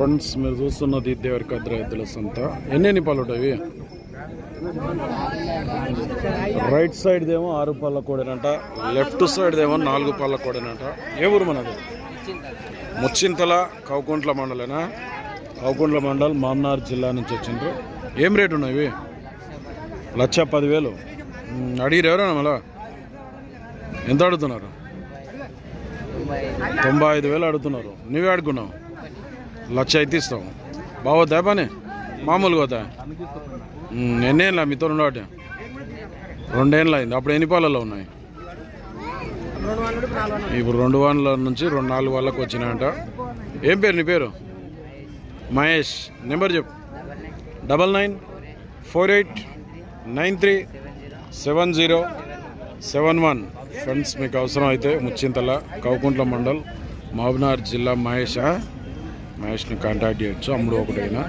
Friends మీరు చూస్తున్నది దేవరికద్ర ఎద్దుల సంత. ఎన్ని ఎన్ని పాలు ఉంటాయి రైట్ సైడ్దేమో ఆరు పళ్ళ కోడేనంట లెఫ్ట్ సైడ్దేమో నాలుగు పళ్ళ కోడేనంట. ఏ ఊరు మనది? ముచ్చింతల కౌకుంట్ల మండలేనా? కౌకుంట్ల మండల్ మామ్నార్ జిల్లా నుంచి వచ్చిండ్రు. ఏం రేటు ఉన్నాయి లక్ష పదివేలు. ఉమ్, అడిగిరు ఎవరైనా మళ్ళా? ఎంత అడుగుతున్నారు? తొంభై ఐదు వేలు అడుగుతున్నారు. నువ్వే అడుగున్నావు లక్ష అయితే ఇస్తావు బాగోద్దా పని? మామూలుగా వద్దా? ఎన్నేళ్ళ మీతో ఉండబట్టి రెండేళ్ళు అయింది. అప్పుడు ఎన్ని పాలలో ఉన్నాయి? ఇప్పుడు రెండు వందల నుంచి రెండు నాలుగు వాళ్ళకు వచ్చినాయంట. ఏం పేరు నీ పేరు? మహేష్. నెంబర్ చెప్పు. Double nine four eight nine three seven zero seven one. Friends మీకు అవసరం అయితే ముచ్చింతల కౌకుంట్ల మండల్ మహబూబ్నగర్ జిల్లా మహేష్. మహేష్ని కాంటాక్ట్ చేయొచ్చు. అమ్ముడు ఒకటైనా.